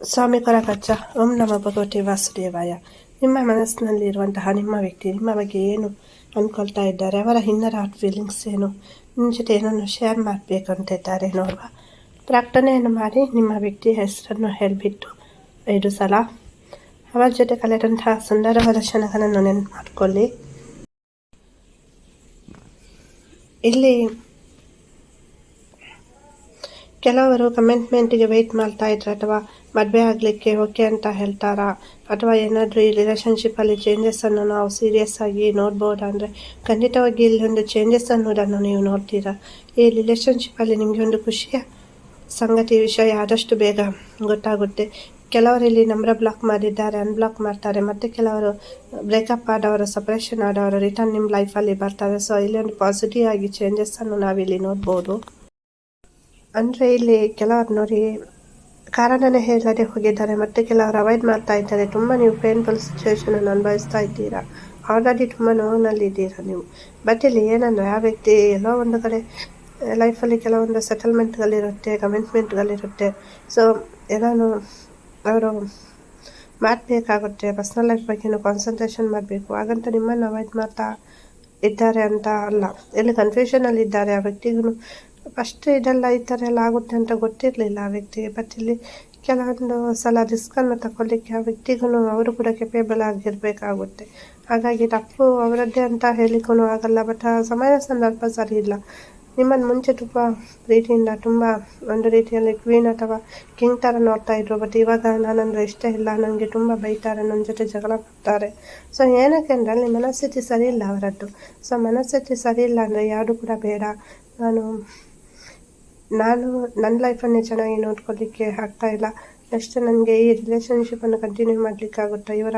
ಸ್ವಾಮಿ ಕೊರಕಚ್ಚ ಓಂ ನಮ ಭಗವತಿ ವಾಸುದೇವಾಯ ನಿಮ್ಮ ಮನಸ್ಸಿನಲ್ಲಿರುವಂತಹ ನಿಮ್ಮ ವ್ಯಕ್ತಿ ನಿಮ್ಮ ಬಗ್ಗೆ ಏನು ಅಂದ್ಕೊಳ್ತಾ ಇದ್ದಾರೆ ಅವರ ಹಿನ್ನರ್ ಹಾರ್ಟ್ ಫೀಲಿಂಗ್ಸ್ ಏನು ನಿಮ್ಮ ಜೊತೆ ಏನನ್ನು ಶೇರ್ ಮಾಡಬೇಕು ಅಂತ ಇದ್ದಾರೆ ನೋಡುವ ಪ್ರಾರ್ಥನೆಯನ್ನು ಮಾಡಿ ನಿಮ್ಮ ವ್ಯಕ್ತಿಯ ಹೆಸರನ್ನು ಹೇಳಿಬಿಟ್ಟು ಐದು ಸಲ ಅವರ ಜೊತೆ ಕಲೆದಂತಹ ಸುಂದರವಾದ ಕ್ಷಣಗಳನ್ನು ನೆನಪು ಮಾಡಿಕೊಳ್ಳಿ ಇಲ್ಲಿ ಕೆಲವರು ಕಮೆಂಟ್ಮೆಂಟಿಗೆ ವೆಯ್ಟ್ ಮಾಡ್ತಾ ಇದ್ದಾರೆ ಅಥವಾ ಮದುವೆ ಆಗಲಿಕ್ಕೆ ಓಕೆ ಅಂತ ಹೇಳ್ತಾರಾ? ಅಥವಾ ಏನಾದರೂ ಈ ರಿಲೇಷನ್ಶಿಪ್ಪಲ್ಲಿ ಚೇಂಜಸ್ಸನ್ನು ನಾವು ಸೀರಿಯಸ್ ಆಗಿ ನೋಡ್ಬೋದಾ? ಅಂದರೆ ಖಂಡಿತವಾಗಿ ಇಲ್ಲಿ ಒಂದು ಚೇಂಜಸ್ ಅನ್ನೋದನ್ನು ನೀವು ನೋಡ್ತೀರಾ? ಈ ರಿಲೇಷನ್ಶಿಪ್ಪಲ್ಲಿ ನಿಮಗೆ ಒಂದು ಖುಷಿಯ ಸಂಗತಿ ವಿಷಯ ಆದಷ್ಟು ಬೇಗ ಗೊತ್ತಾಗುತ್ತೆ. ಕೆಲವರು ಇಲ್ಲಿ ನಂಬರ್ ಬ್ಲಾಕ್ ಮಾಡಿದ್ದಾರೆ ಅನ್ಬ್ಲಾಕ್ ಮಾಡ್ತಾರೆ. ಮತ್ತು ಕೆಲವರು ಬ್ರೇಕಪ್ ಆದವರು ಸಪ್ರೇಷನ್ ಆದವರು ರಿಟರ್ನ್ ನಿಮ್ಮ ಲೈಫಲ್ಲಿ ಬರ್ತಾರೆ. ಸೊ ಇಲ್ಲಿ ಒಂದು ಪಾಸಿಟಿವ್ ಆಗಿ ಚೇಂಜಸ್ಸನ್ನು ನಾವಿಲ್ಲಿ ನೋಡ್ಬೋದು. ಅಂದರೆ ಇಲ್ಲಿ ಕೆಲವರು ನೋಡಿ ಕಾರಣನೇ ಹೇಳದೆ ಹೋಗಿದ್ದಾರೆ ಮತ್ತೆ ಕೆಲವರು ಅವಾಯ್ಡ್ ಮಾಡ್ತಾ ಇದ್ದಾರೆ. ತುಂಬ ನೀವು ಪೇನ್ಫುಲ್ ಸಿಚುವೇಶನನ್ನು ಅನುಭವಿಸ್ತಾ ಇದ್ದೀರಾ? ಆಲ್ರೆಡಿ ತುಂಬ ನೋವಿನಲ್ಲಿದ್ದೀರಾ ನೀವು? ಬಟ್ ಇಲ್ಲಿ ಏನಂದರೆ ಆ ವ್ಯಕ್ತಿ ಎಲ್ಲೋ ಒಂದು ಕಡೆ ಲೈಫಲ್ಲಿ ಕೆಲವೊಂದು ಸೆಟಲ್ಮೆಂಟ್ಗಳಿರುತ್ತೆ ಕಮಿಟ್ಮೆಂಟ್ಗಳಿರುತ್ತೆ ಸೊ ಏನಾನು ಅವರು ಮಾಡಬೇಕಾಗುತ್ತೆ ಪರ್ಸ್ನಲ್ ಲೈಫ್ ಬಗ್ಗೆನೂ ಕಾನ್ಸಂಟ್ರೇಷನ್ ಮಾಡಬೇಕು. ಹಾಗಂತ ನಿಮ್ಮನ್ನು ಅವಾಯ್ಡ್ ಮಾಡ್ತಾ ಇದ್ದಾರೆ ಅಂತ ಅಲ್ಲ. ಎಲ್ಲಿ ಕನ್ಫ್ಯೂಷನಲ್ಲಿದ್ದಾರೆ ಆ ವ್ಯಕ್ತಿಗೂ ಫಸ್ಟ್ ಇದೆಲ್ಲ ಈ ಥರ ಎಲ್ಲ ಆಗುತ್ತೆ ಅಂತ ಗೊತ್ತಿರಲಿಲ್ಲ ಆ ವ್ಯಕ್ತಿಗೆ. ಬಟ್ ಇಲ್ಲಿ ಕೆಲವೊಂದು ಸಲ ರಿಸ್ಕನ್ನು ತಗೊಳ್ಳಿಕ್ಕೆ ಆ ವ್ಯಕ್ತಿಗೂ ಅವರು ಕೂಡ ಕೆಪೇಬಲ್ ಆಗಿರಬೇಕಾಗುತ್ತೆ. ಹಾಗಾಗಿ ತಪ್ಪು ಅವರದ್ದೇ ಅಂತ ಹೇಳಿಕೊಂಡು ಆಗಲ್ಲ ಬಟ್ ಆ ಸಮಯ ಸಂದರ್ಭ ಸರಿ ಇಲ್ಲ. ನಿಮ್ಮನ್ನು ಮುಂಚೆ ತುಂಬ ಪ್ರೀತಿಯಿಂದ, ತುಂಬ ಒಂದು ರೀತಿಯಲ್ಲಿ ಕ್ವೀನ್ ಅಥವಾ ಕಿಂಗ್ ಥರ ನೋಡ್ತಾ ಇದ್ರು. ಬಟ್ ಇವಾಗ ನಾನಂದ್ರೆ ಇಷ್ಟ ಇಲ್ಲ. ನನಗೆ ತುಂಬ ಬೈತಾರೆ ನನ್ನ ಜೊತೆ ಜಗಳ ಬರ್ತಾರೆ ಸೊ ಏನಕ್ಕೆ ಅಂದರೆ ಅಲ್ಲಿ ಮನಸ್ಥಿತಿ ಸರಿ ಇಲ್ಲ ಅವರದ್ದು. ಸೊ ಮನಸ್ಥಿತಿ ಸರಿ ಇಲ್ಲ ಅಂದರೆ ಯಾರು ಕೂಡ ಬೇಡ. ನಾನು ನಾನು ನನ್ನ ಲೈಫನ್ನೇ ಚೆನ್ನಾಗಿ ನೋಡ್ಕೊಳ್ಳಿಕ್ಕೆ ಆಗ್ತಾಯಿಲ್ಲ ನೆಕ್ಸ್ಟ್ ನನಗೆ ಈ ರಿಲೇಷನ್ಶಿಪ್ಪನ್ನು ಕಂಟಿನ್ಯೂ ಮಾಡಲಿಕ್ಕಾಗುತ್ತಾ? ಇವರ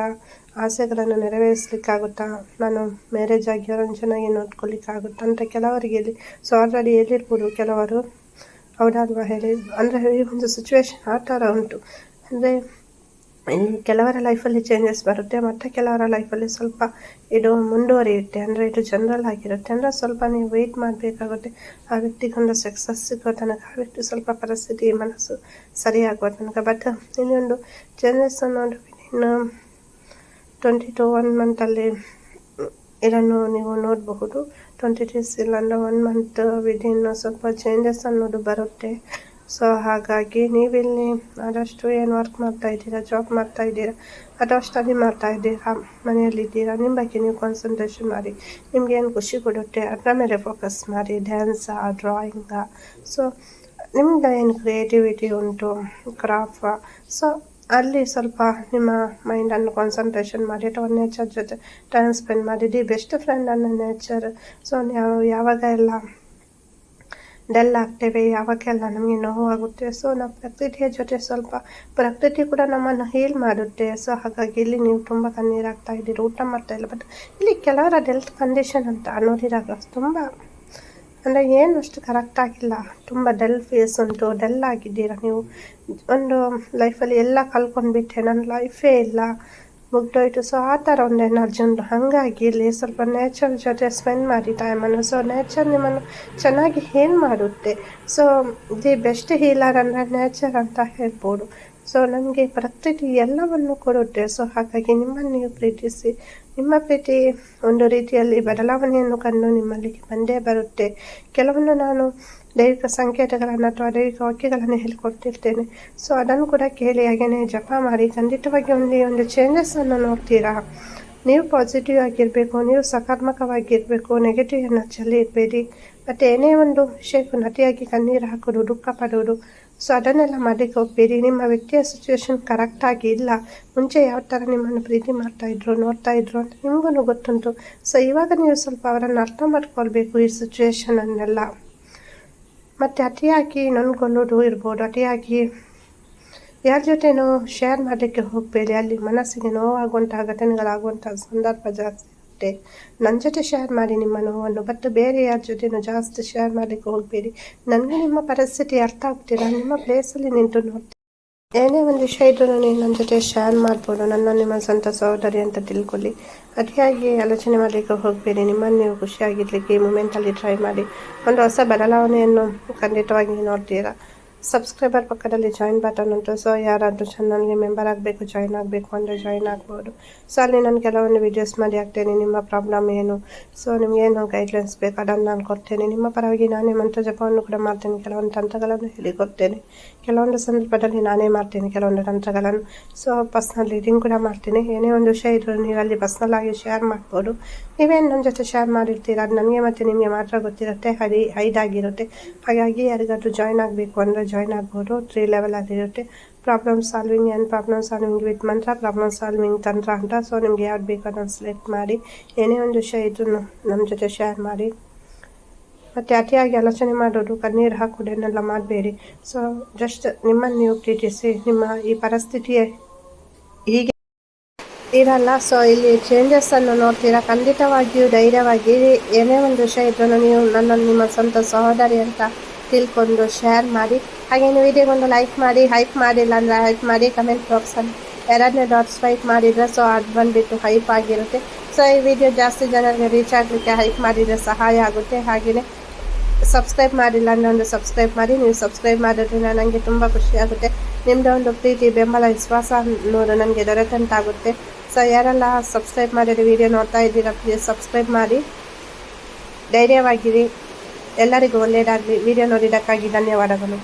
ಆಸೆಗಳನ್ನು ನೆರವೇರಿಸ್ಲಿಕ್ಕಾಗುತ್ತಾ? ನಾನು ಮ್ಯಾರೇಜ್ ಆಗಿ ಅವರನ್ನು ಚೆನ್ನಾಗಿ ನೋಡ್ಕೊಳ್ಳಿಕ್ಕಾಗುತ್ತಾ ಅಂತ ಕೆಲವರಿಗೆ ಇಲ್ಲಿ ಸೊ ಆಲ್ರೆಡಿ ಹೇಳಿರ್ಬೋದು ಕೆಲವರು. ಹೌದಲ್ವಾ ಹೇಳಿ ಅಂದರೆ ಈ ಒಂದು ಸಿಚುವೇಶನ್ ಆ ಥರ ಉಂಟು. ಅಂದರೆ ಕೆಲವರ ಲೈಫಲ್ಲಿ ಚೇಂಜಸ್ ಬರುತ್ತೆ, ಮತ್ತು ಕೆಲವರ ಲೈಫಲ್ಲಿ ಸ್ವಲ್ಪ ಇದು ಮುಂದುವರಿಯುತ್ತೆ. ಅಂದರೆ ಇದು ಜನರಲ್ ಆಗಿರುತ್ತೆ. ಅಂದರೆ ಸ್ವಲ್ಪ ನೀವು ವೆಯ್ಟ್ ಮಾಡಬೇಕಾಗುತ್ತೆ. ಆ ವ್ಯಕ್ತಿಗೊಂದು ಸಕ್ಸಸ್ ಸಿಗೋ ತನಕ, ಆ ವ್ಯಕ್ತಿ ಸ್ವಲ್ಪ ಪರಿಸ್ಥಿತಿ, ಮನಸ್ಸು ಸರಿಯಾಗುವ ತನಕ. ಬಟ್ ಇನ್ನೊಂದು ಚೇಂಜಸ್ ಅನ್ನೋದು ಇನ್ನು ಟ್ವೆಂಟಿ ಟು ಒನ್ ಮಂತಲ್ಲಿ ಇದನ್ನು ನೀವು ನೋಡಬಹುದು. ಟ್ವೆಂಟಿ ಡೇಸ್ ಅಂದರೆ ಒನ್ ಮಂತ್ ವಿದಿನ್ ಸ್ವಲ್ಪ ಚೇಂಜಸ್ ಅನ್ನೋದು ಬರುತ್ತೆ. ಸೊ ಹಾಗಾಗಿ ನೀವಿಲ್ಲಿ ಆದಷ್ಟು ಏನು ವರ್ಕ್ ಮಾಡ್ತಾ ಇದ್ದೀರಾ ಜಾಬ್ ಮಾಡ್ತಾ ಇದ್ದೀರಾ, ಅಥವಾ ಸ್ಟಡಿ ಮಾಡ್ತಾ ಇದ್ದೀರಾ ಮನೆಯಲ್ಲಿದ್ದೀರಾ ನಿಮ್ಮ ಬಗ್ಗೆ ನೀವು ಕಾನ್ಸಂಟ್ರೇಷನ್ ಮಾಡಿ, ನಿಮ್ಗೆ ಏನು ಖುಷಿ ಕೊಡುತ್ತೆ, ಅದರ ಮೇಲೆ ಫೋಕಸ್ ಮಾಡಿ ಡ್ಯಾನ್ಸಾ ಡ್ರಾಯಿಂಗಾ ಸೊ ನಿಮ್ದು ಏನು ಕ್ರಿಯೇಟಿವಿಟಿ ಉಂಟು ಕ್ರಾಫ್ಟ ಸೊ ಅಲ್ಲಿ ಸ್ವಲ್ಪ ನಿಮ್ಮ ಮೈಂಡನ್ನು ಕಾನ್ಸಂಟ್ರೇಷನ್ ಮಾಡಿ, ಅಥವಾ ನೇಚರ್ ಜೊತೆ ಟೈಮ್ ಸ್ಪೆಂಡ್ ಮಾಡಿ ದಿ ಬೆಸ್ಟ್ ಫ್ರೆಂಡ್ ಅನ್ನೋ ನೇಚರ್ ಸೊ ನೀವು ಯಾವಾಗ ಎಲ್ಲ ಡಲ್ ಆಗ್ತೇವೆ, ಯಾವಾಗೆಲ್ಲ ನಮಗೆ ನೋವಾಗುತ್ತೆ. ಸೊ ನಾವು ಪ್ರಕೃತಿಯ ಜೊತೆ ಸ್ವಲ್ಪ ಪ್ರಕೃತಿ ಕೂಡ ನಮ್ಮನ್ನು ಹೀಲ್ ಮಾಡುತ್ತೆ. ಸೊ ಹಾಗಾಗಿ ಇಲ್ಲಿ ನೀವು ತುಂಬ ಕಣ್ಣೀರಾಗ್ತಾ ಇದ್ದೀರಿ. ಊಟ ಮಾಡ್ತಾ ಇಲ್ಲ. ಬಟ್ ಇಲ್ಲಿ ಕೆಲವರ ಹೆಲ್ತ್ ಕಂಡೀಷನ್ ಅಂತ ನೋಡಿದಾಗ ತುಂಬ, ಅಂದರೆ ಏನು ಅಷ್ಟು ಕರೆಕ್ಟ್ ಆಗಿಲ್ಲ. ತುಂಬ ಡಲ್ ಫೇಸ್ ಉಂಟು. ಡಲ್ ಆಗಿದ್ದೀರಾ ನೀವು? ಒಂದು ಲೈಫಲ್ಲಿ ಎಲ್ಲ ಕಲ್ಕೊಂಡ್ಬಿಟ್ಟೆ ನನ್ನ ಲೈಫೇ ಇಲ್ಲ. ಮುಗ್ದೋಯ್ತು. ಸೊ ಆ ಥರ ಒಂದು ಎನರ್ಜಿ ಹಾಗಾಗಿ ಇಲ್ಲಿ ಸ್ವಲ್ಪ ನೇಚರ್ ಜೊತೆ ಸ್ಪೆಂಡ್ ಮಾಡಿ ಟೈಮನ್ನು ಸೊ ನೇಚರ್ ನಿಮ್ಮನ್ನು ಚೆನ್ನಾಗಿ ಹೇಲ್ ಮಾಡುತ್ತೆ. ಸೊ ದಿ ಬೆಸ್ಟ್ ಹೀಲರ್ ಅಂದರೆ ನೇಚರ್ ಅಂತ ಹೇಳ್ಬೋದು. ಸೊ ನನಗೆ ಪ್ರಕೃತಿ ಎಲ್ಲವನ್ನು ಕೊಡುತ್ತೆ ಸೊ ಹಾಗಾಗಿ ನಿಮ್ಮನ್ನು ನೀವು ಪ್ರೀತಿಸಿ. ನಿಮ್ಮ ಪ್ರೀತಿ ಒಂದು ರೀತಿಯಲ್ಲಿ ಬದಲಾವಣೆಯನ್ನು ಕಂಡು ನಿಮ್ಮಲ್ಲಿ ಬಂದೇ ಬರುತ್ತೆ. ಕೆಲವೊಂದು ನಾನು ದೈಹಿಕ ಸಂಕೇತಗಳನ್ನು ಅಥವಾ ದೈಹಿಕ ವಾಕ್ಯಗಳನ್ನು ಹೇಳಿಕೊಡ್ತಿರ್ತೇನೆ. ಸೊ ಅದನ್ನು ಕೂಡ ಕೇಳಿ ಹಾಗೆಯೇ ಜಪ ಮಾಡಿ, ಖಂಡಿತವಾಗಿ ಒಂದು ಒಂದು ಚೇಂಜಸ್ಸನ್ನು ನೋಡ್ತೀರಾ? ನೀವು ಪಾಸಿಟಿವ್ ಆಗಿರಬೇಕು, ನೀವು ಸಕಾರಾತ್ಮಕವಾಗಿರಬೇಕು ನೆಗೆಟಿವ್ ಎನರ್ಜಿಯಲ್ಲಿ ಇರಬೇಡಿ. ಮತ್ತು ಏನೇ ಒಂದು ವಿಷಯಕ್ಕೂ ನಟಿಯಾಗಿ ಕಣ್ಣೀರು ಹಾಕೋದು ದುಃಖ ಪಡೋದು ಸೊ ಅದನ್ನೆಲ್ಲ ಮಾಡಲಿಕ್ಕೆ ಹೋಗ್ಬೇಡಿ ನಿಮ್ಮ ವ್ಯಕ್ತಿಯ ಸಿಚುವೇಶನ್ ಕರೆಕ್ಟಾಗಿ ಇಲ್ಲ. ಮುಂಚೆ ಯಾವ ಥರ ನಿಮ್ಮನ್ನು ಪ್ರೀತಿ ಮಾಡ್ತಾಯಿದ್ರು ನೋಡ್ತಾ ಇದ್ರು ಅಂತ ನಿಮಗೂ ಗೊತ್ತುಂಟು. ಸೊ ಇವಾಗ ನೀವು ಸ್ವಲ್ಪ ಅವರನ್ನು ಅರ್ಥ ಮಾಡ್ಕೊಳ್ಬೇಕು ಈ ಸಿಚುವೇಶನನ್ನೆಲ್ಲ ಮತ್ತು ಅತಿಯಾಗಿ ನೊಂದ್ಕೊಳ್ಳೋದು ಇರ್ಬೋದು. ಅತಿಯಾಗಿ ಯಾರ ಜೊತೆನೂ ಶೇರ್ ಮಾಡಲಿಕ್ಕೆ ಹೋಗಬೇಡಿ. ಅಲ್ಲಿ ಮನಸ್ಸಿಗೆ ನೋವಾಗುವಂತಹ ಘಟನೆಗಳಾಗುವಂಥ ಸಂದರ್ಭ ಜಾಸ್ತಿ. ಇರುತ್ತೆ ನನ್ನ ಜೊತೆ ಶೇರ್ ಮಾಡಿ ನಿಮ್ಮ ನೋವನ್ನು ಬಟ್ ಬೇರೆ ಯಾರ ಜೊತೆನೂ ಜಾಸ್ತಿ ಶೇರ್ ಮಾಡಲಿಕ್ಕೆ ಹೋಗಬೇಡಿ. ನನಗೆ ನಿಮ್ಮ ಪರಿಸ್ಥಿತಿ ಅರ್ಥ ಆಗ್ತಿಲ್ಲ. ನಿಮ್ಮ ಪ್ಲೇಸಲ್ಲಿ ನಿಂತು ನೋಡ್ತೀನಿ. ಏನೇ ಒಂದು ವಿಷಯ ಇದ್ರೂ ನೀವು ನನ್ನ ಜೊತೆ ಶೇರ್ ಮಾಡ್ಬೋದು. ನನ್ನ ನಿಮ್ಮ ಸ್ವಂತ ಸಹೋದರಿ ಅಂತ ತಿಳ್ಕೊಳ್ಳಿ. ಅತಿಯಾಗಿ ಆಲೋಚನೆ ಮಾಡಲಿಕ್ಕೆ ಹೋಗಬೇಡಿ. ನಿಮ್ಮನ್ನು ನೀವು ಖುಷಿಯಾಗಿರ್ಲಿಕ್ಕೆ ಈ ಮೂಮೆಂಟಲ್ಲಿ ಟ್ರೈ ಮಾಡಿ. ಒಂದು ಹೊಸ ಬದಲಾವಣೆಯನ್ನು ಖಂಡಿತವಾಗಿ ನೋಡ್ತೀರಾ? ಸಬ್ಸ್ಕ್ರೈಬರ್ ಪಕ್ಕದಲ್ಲಿ ಜಾಯಿನ್ ಬಟನ್ ಉಂಟು. ಸೊ ಯಾರಾದರೂ ಚಾನಲ್ಗೆ ಮೆಂಬರ್ ಆಗಬೇಕು ಜಾಯಿನ್ ಆಗಬೇಕು ಅಂದರೆ ಜಾಯಿನ್ ಆಗ್ಬೋದು. ಸೊ ಅಲ್ಲಿ ನಾನು ಕೆಲವೊಂದು ವೀಡಿಯೋಸ್ ಮಾಡಿ ಹಾಕ್ತೇನೆ. ನಿಮ್ಮ ಪ್ರಾಬ್ಲಮ್ ಏನು? ಸೊ ನಿಮ್ಗೆ ಏನು ಗೈಡ್ಲೈನ್ಸ್ ಬೇಕು? ಅದನ್ನು ನಾನು ಕೊಡ್ತೇನೆ. ನಿಮ್ಮ ಪರವಾಗಿ ನಾನೇ ಮಂತ್ರ ಜಪವನ್ನು ಕೂಡ ಮಾಡ್ತೇನೆ. ಕೆಲವೊಂದು ತಂತ್ರಗಳನ್ನು ಹೇಳಿಕೊಡ್ತೇನೆ. ಕೆಲವೊಂದು ಸಂದರ್ಭದಲ್ಲಿ ನಾನೇ ಮಾಡ್ತೇನೆ ಕೆಲವೊಂದು ತಂತ್ರಗಳನ್ನು. ಸೊ ಪರ್ಸ್ನಲ್ ರೀಡಿಂಗ್ ಕೂಡ ಮಾಡ್ತೇನೆ. ಏನೇ ಒಂದು ವಿಷಯ ಇದ್ದರೂ ನೀವು ಅಲ್ಲಿ ಪರ್ಸ್ನಲ್ ಆಗಿ ಶೇರ್ ಮಾಡ್ಬೋದು. ನೀವೇನು ನನ್ನ ಜೊತೆ ಶೇರ್ ಮಾಡಿರ್ತೀರ? ಅದು ನನಗೆ ಮತ್ತು ನಿಮಗೆ ಮಾತ್ರ ಗೊತ್ತಿರುತ್ತೆ. ಹೈ ಹೈದಾಗಿರುತ್ತೆ. ಹಾಗಾಗಿ ಯಾರಿಗಾದ್ರೂ ಜಾಯ್ನ್ ಆಗಬೇಕು ಅಂದರೆ ಜಾಯ್ನ್ ಆಗ್ಬೋದು ತ್ರೀ ಲೆವೆಲ್ ಆಗಿರುತ್ತೆ problem solving and problem solving with ಮಂತ್ರ ಪ್ರಾಬ್ಲಮ್ ಸಾಲ್ವಿಂಗ್ ತಂತ್ರ ಅಂತ. ಸೊ ನಿಮ್ಗೆ ಯಾವ್ದು ಬೇಕು ಅದನ್ನು ಸೆಲೆಕ್ಟ್ ಮಾಡಿ. ಏನೇ ಒಂದು ವಿಷಯ ಇದ್ರೂ ನಮ್ಮ ಜೊತೆ ಶೇರ್ ಮಾಡಿ. ಮತ್ತು ಅತಿಯಾಗಿ ಆಲೋಚನೆ ಮಾಡೋದು, ಕಣ್ಣೀರು ಹಾಕೋದೇನೆಲ್ಲ ಮಾಡಬೇಡಿ. ಸೊ ಜಸ್ಟ್ ನಿಮ್ಮನ್ನು ನೀವು ಪ್ರೀತಿಸಿ, ನಿಮ್ಮ ಈ ಪರಿಸ್ಥಿತಿಯೇ ಹೀಗೆ ಇರಲ್ಲ. ಸೊ ಇಲ್ಲಿ ಚೇಂಜಸ್ ಅನ್ನು ನೋಡ್ತೀರಾ? ಖಂಡಿತವಾಗಿಯೂ ಧೈರ್ಯವಾಗಿ ಏನೇ ಒಂದು ವಿಷಯ ಇದ್ರೂ ನೀವು ನನ್ನನ್ನು ನಿಮ್ಮ ಸ್ವಂತ ಸಹೋದರಿ ಅಂತ ತಿಳ್ಕೊಂಡು ಶೇರ್ ಮಾಡಿ. ಹಾಗೇನು ವಿಡಿಯೋಗೊಂದು ಲೈಕ್ ಮಾಡಿ ಹೈಪ್ ಮಾಡಿಲ್ಲ ಅಂದರೆ ಹೈಪ್ ಮಾಡಿ ಕಮೆಂಟ್ ಬಾಕ್ಸಲ್ಲಿ ಎರಡನೇ ಡಾಟ್ ಸ್ವೈಪ್ ಮಾಡಿದರೆ ಸೊ ಅದು ಬಂದುಬಿಟ್ಟು ಹೈಪ್ ಆಗಿರುತ್ತೆ. ಸೊ ಈ ವಿಡಿಯೋ ಜಾಸ್ತಿ ಜನರಿಗೆ ರೀಚ್ ಆಗಲಿಕ್ಕೆ ಹೈಪ್ ಮಾಡಿದರೆ ಸಹಾಯ ಆಗುತ್ತೆ. ಹಾಗೆಯೇ ಸಬ್ಸ್ಕ್ರೈಬ್ ಮಾಡಿಲ್ಲ ಅಂದರೆ ಒಂದು ಸಬ್ಸ್ಕ್ರೈಬ್ ಮಾಡಿ. ನೀವು ಸಬ್ಸ್ಕ್ರೈಬ್ ಮಾಡೋದ್ರಿಂದ ನನಗೆ ತುಂಬ ಖುಷಿಯಾಗುತ್ತೆ ನಿಮ್ಮದು ಒಂದು ಪ್ರೀತಿ, ಬೆಂಬಲ, ವಿಶ್ವಾಸ ಅನ್ನೋದು ನನಗೆ ದೊರೆತಂತಾಗುತ್ತೆ ಸೊ ಯಾರೆಲ್ಲ ಸಬ್ಸ್ಕ್ರೈಬ್ ಮಾಡಿರಿ ವಿಡಿಯೋ ನೋಡ್ತಾ ಇದ್ದೀರಾ ಪ್ಲೀಸ್ ಸಬ್ಸ್ಕ್ರೈಬ್ ಮಾಡಿ. ಧೈರ್ಯವಾಗಿರಿ. ಎಲ್ಲರಿಗೂ ಒಳ್ಳೆಯದಾಗಲಿ. ವಿಡಿಯೋ ನೋಡಿದ್ದಕ್ಕಾಗಿ ಧನ್ಯವಾದಗಳು.